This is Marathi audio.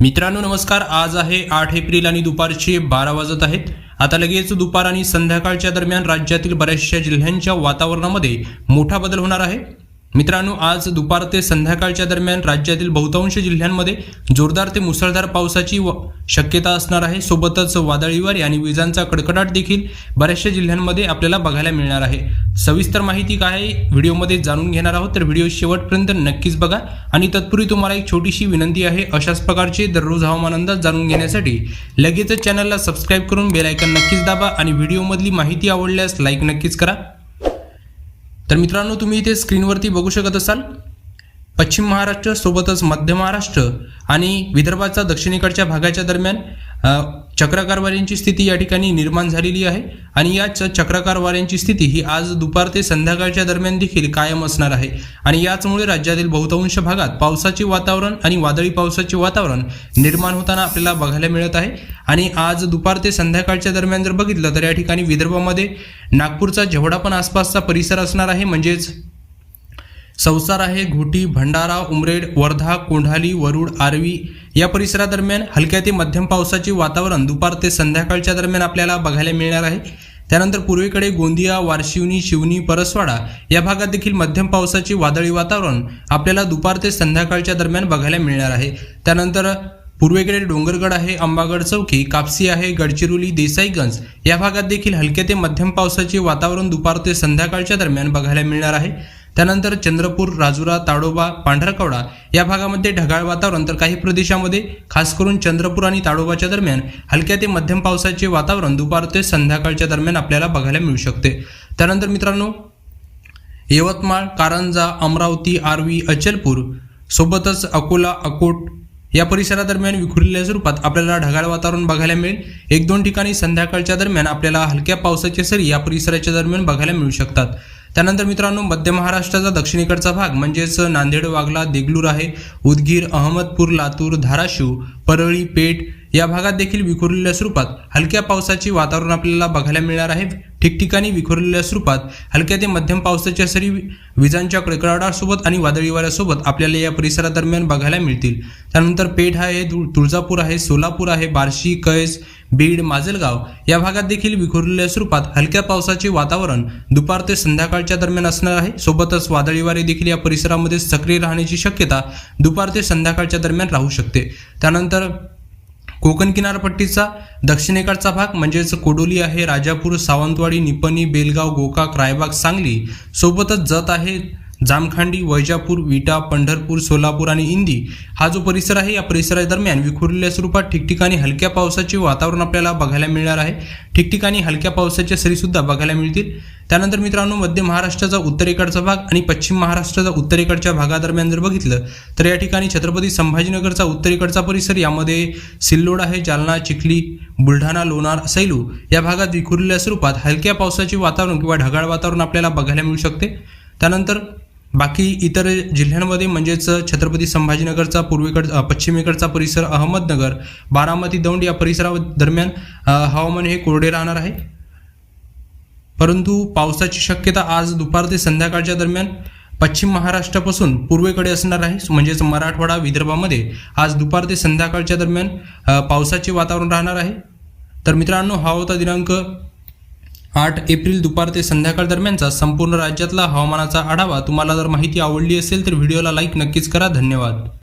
मित्रांनो नमस्कार. आज आहे आठ एप्रिल आणि दुपारचे बारा वाजत आहेत. आता लगेच दुपार आणि संध्याकाळच्या दरम्यान राज्यातील बऱ्याचशा जिल्ह्यांच्या वातावरणामध्ये मोठा बदल होणार आहे. मित्रांनो आज दुपार ते संध्याकाळच्या दरम्यान राज्यातील बहुतांश जिल्ह्यांमध्ये जोरदार ते मुसळधार पावसाची व- शक्यता असणार आहे. सोबतच वादळीवर आणि विजांचा कडकडाट देखील बऱ्याचशा जिल्ह्यांमध्ये आपल्याला बघायला मिळणार आहे. सविस्तर माहिती काय आहे व्हिडिओमध्ये जाणून घेणार आहोत तर व्हिडिओ शेवटपर्यंत नक्कीच बघा. आणि तत्पूर्वी तुम्हाला एक छोटीशी विनंती आहे अशाच प्रकारचे दररोज हवामान अंदाज जाणून घेण्यासाठी लगेचच चॅनलला सबस्क्राईब करून बेलायकन नक्कीच दाबा आणि व्हिडिओमधली माहिती आवडल्यास लाईक नक्कीच करा. तर मित्रांनो तुम्ही इथे स्क्रीनवरती बघू शकत असाल पश्चिम महाराष्ट्र सोबतच मध्य महाराष्ट्र आणि विदर्भाचा दक्षिणेकडच्या भागाच्या दरम्यान चक्राकारवाऱ्यांची चक्राकार वाऱ्यांची स्थिती या ठिकाणी निर्माण झालेली आहे आणि या चक्राकारवाऱ्यांची चक्राकार वाऱ्यांची स्थिती ही आज दुपार ते संध्याकाळच्या दरम्यान देखील कायम असणार आहे. आणि याचमुळे राज्यातील बहुतांश भागात पावसाचे वातावरण आणि वादळी पावसाचे वातावरण निर्माण होताना आपल्याला बघायला मिळत आहे. आणि आज दुपार ते संध्याकाळच्या दरम्यान जर बघितलं तर या ठिकाणी विदर्भामध्ये नागपूरचा जेवढा पण आसपासचा परिसर असणार आहे म्हणजेच संसार आहे घोटी भंडारा उमरेड वर्धा कोंढाली वरुड आर्वी या परिसरादरम्यान हलक्या ते मध्यम पावसाचे वातावरण दुपार ते संध्याकाळच्या दरम्यान आपल्याला बघायला मिळणार आहे. त्यानंतर पूर्वेकडे गोंदिया वारशिवनी शिवनी परसवाडा या भागात देखील मध्यम पावसाचे वादळी वातावरण आपल्याला दुपार ते संध्याकाळच्या दरम्यान बघायला मिळणार आहे. त्यानंतर पूर्वेकडे डोंगरगड आहे अंबागड चौकी कापसी आहे गडचिरोली देसाईगंज या भागात देखील हलक्या ते मध्यम पावसाचे वातावरण दुपार ते संध्याकाळच्या दरम्यान बघायला मिळणार आहे. त्यानंतर चंद्रपूर राजुरा ताडोबा पांढरकवडा या भागामध्ये ढगाळ वातावरण तर काही प्रदेशामध्ये खास करून चंद्रपूर आणि ताडोबाच्या दरम्यान हलक्या ते मध्यम पावसाचे वातावरण दुपार ते संध्याकाळच्या दरम्यान आपल्याला बघायला मिळू शकते. त्यानंतर मित्रांनो यवतमाळ कारंजा अमरावती आर्वी अचलपूर सोबतच अकोला अकोट या परिसरादरम्यान विखुरलेल्या स्वरूपात आपल्याला ढगाळ वातावरण बघायला मिळेल. एक दोन ठिकाणी संध्याकाळच्या दरम्यान आपल्याला हलक्या पावसाचे सरी या परिसराच्या दरम्यान बघायला मिळू शकतात. त्यानंतर मित्रांनो मध्य महाराष्ट्राचा दक्षिणेकडचा भाग म्हणजेच नांदेड वागला देगलूर आहे. उदगीर अहमदपूर लातूर धाराशिव परळी पेठ या भागात देखील विखुरलेल्या स्वरूपात हलक्या पावसाचे वातावरण आपल्याला बघायला मिळणार आहे. ठिकठिकाणी विखुरलेल्या स्वरूपात हलक्या ते मध्यम पावसाच्या सरी विजांच्या कडकडाटासोबत आणि वादळी वाऱ्यासोबत आपल्याला या परिसरादरम्यान बघायला मिळतील. त्यानंतर पेठ आहे तुळजापूर आहे सोलापूर आहे बार्शी कैस बीड माजलगाव या भागात देखील विखुरलेल्या स्वरूपात हलक्या पावसाचे वातावरण दुपार ते संध्याकाळच्या दरम्यान असणार आहे. सोबतच वादळी वारे देखील या परिसरामध्ये सक्रिय राहण्याची शक्यता दुपार ते संध्याकाळच्या दरम्यान राहू शकते. त्यानंतर कोकण किनारपट्टीचा दक्षिणेकडचा भाग म्हणजेच कोडोली आहे. राजापूर सावंतवाडी निपणी बेलगाव गोकाक रायबाग सांगली सोबतच जत आहे. जामखांडी वैजापूर विटा पंढरपूर सोलापूर आणि इंदी हा जो परिसर आहे या परिसरादरम्यान विखुरलेल्या स्वरूपात ठिकठिकाणी हलक्या पावसाचे वातावरण आपल्याला बघायला मिळणार आहे. ठिकठिकाणी हलक्या पावसाच्या सरीसुद्धा बघायला मिळतील. त्यानंतर मित्रांनो मध्य महाराष्ट्राचा उत्तरेकडचा भाग आणि पश्चिम महाराष्ट्राचा उत्तरेकडच्या भागादरम्यान जर बघितलं तर या ठिकाणी छत्रपती संभाजीनगरचा उत्तरेकडचा परिसर यामध्ये सिल्लोड आहे जालना चिखली बुलढाणा लोणार सैलू या भागात विखुरलेल्या स्वरूपात हलक्या पावसाचे वातावरण किंवा ढगाळ वातावरण आपल्याला बघायला मिळू शकते. त्यानंतर बाकी इतर जिल्ह्यांमध्ये म्हणजेच छत्रपती संभाजीनगरचा पूर्वेकड पश्चिमेकडचा परिसर अहमदनगर बारामती दौंड या परिसरा दरम्यान हवामान हे कोरडे राहणार आहे. परंतु पावसाची शक्यता आज दुपार ते संध्याकाळच्या दरम्यान पश्चिम महाराष्ट्रापासून पूर्वेकडे असणार आहे. म्हणजेच मराठवाडा विदर्भामध्ये आज दुपार ते संध्याकाळच्या दरम्यान पावसाचे वातावरण राहणार आहे. तर मित्रांनो हा होता दिनांक आठ एप्रिल दुपार ते संध्याकाळ दरम्यानचा संपूर्ण राज्यातला हवामानाचा आढावा तुम्हाला जर माहिती आवडली असेल तर व्हिडिओला लाईक नक्कीच करा. धन्यवाद.